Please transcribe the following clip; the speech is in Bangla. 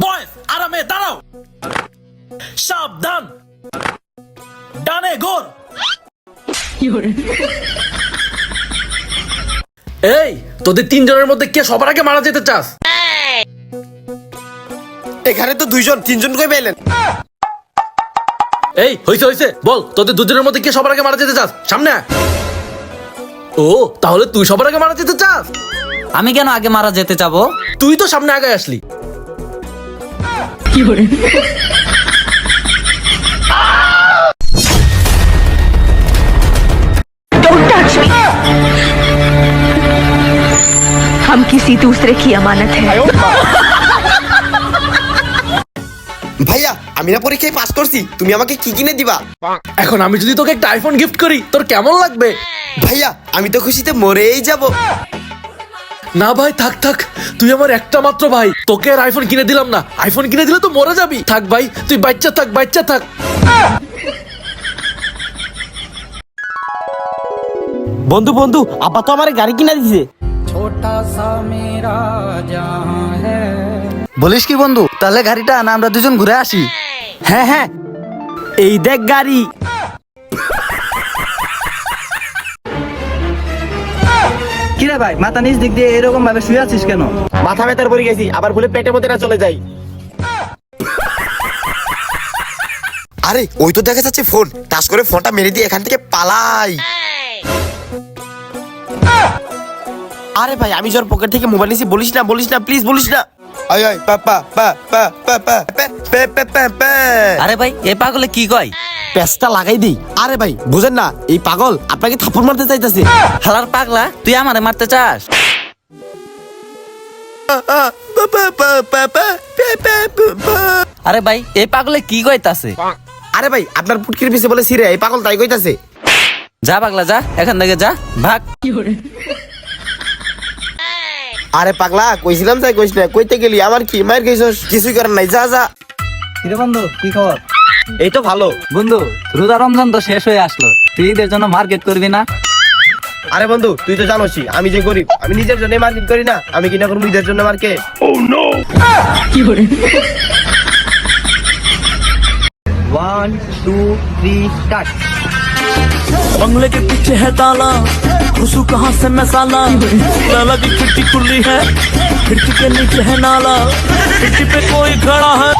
বয়েস আরামে দাঁড়াও সাবধান। ডানে গোর এই তোদের তিনজনের মধ্যে কে সবার আগে মারা যেতে চাস? এখানে তো দুইজন তিনজন কই পেলেন এই হইছে হইছে বল তোদের দুজনের মধ্যে কে সবার আগে মারা যেতে চাস? সামনে আয়। ও তাহলে তুই সবার আগে মারা যেতে চাস? আমি কেন আগে মারা যেতে চাবো? তুই তো সামনে আগে আসলি। किसी दूसरे की अमानत है ভাইয়া আমি না পরীক্ষায় পাস করছি তুমি আমাকে কি কিনে দিবা এখন আমি যদি তোকে একটা আইফোন গিফট করি তোর কেমন লাগবে ভাইয়া আমি তো খুশিতে মরেই যাব না ভাই থাক থাক তুই আমার একটা মাত্র ভাই তোকে আর আইফোন কিনে দিলাম না আইফোন কিনে দিলে তো মরে যাবি থাক ভাই তুই বাচ্চা থাক বাচ্চা থাক বন্ধু বন্ধু আপা তো আমার গাড়ি কিনা দিছে বলিস কি বন্ধু? তাহলে গাড়িটা না আমরা দুজন ঘুরে আসি। হ্যাঁ হ্যাঁ। এই দেখ গাড়ি। কিরে ভাই মাথা নিচ দিক দিয়ে এরকম ভাবে শুয়ে আছিস কেন? মাথা ব্যথার পরে গেছি আবার বলে পেটের মধ্যে না চলে যাই। আরে ওই তো দেখা যাচ্ছে ফোন। টাচ করে ফোনটা মেরে দিয়ে এখান থেকে পালাই। আরে ভাই আমি তোর পকেট থেকে মোবাইল নিছি বলিস না বলিস না প্লিজ বলিস না আয় আয় পা পা পা পা পা পা পে পে পে পে আরে ভাই এ পাগলে কি কয় পেঁচটা লাগাই দিই আরে ভাই বুঝেন না এই পাগল আপনাকে থাপ্পড় মারতে চাইতেছে হালার পাগলা তুই আমারে মারতে চাস। আরে ভাই এই পাগলে কি কইতাছে আরে ভাই আপনার পুটকির পিছে বলে সিরে এই পাগল তাই কইতাছে যা পাগলা যা এখান থেকে যা ভাগ আরে পাগলা কইছিলাম তাই কইস না কইতে গেলি আমার কি? মার খাইছস কিছুই করার নাই। যা যা। কিরে বন্ধু কি খবর? এই তো ভালো। বন্ধু রোজা রমজান তো শেষ হয়ে আসলো। তুই ঈদের জন্য মার্কেট করবি না? আরে বন্ধু তুই তো জানোসই আমি যে গরিব আমি নিজের জন্য মার্কেট করি না। আমি কিনা করব নিজের জন্য মার্কেট। ও নো কি করে ওয়ান টু থ্রি স্টার্ট बंगले के पीछे है ताला। घुसू कहाँ से मैं साला लाला की खिड़की खुली है, खिड़की के नीचे है नाला। खिड़की पे कोई खड़ा है।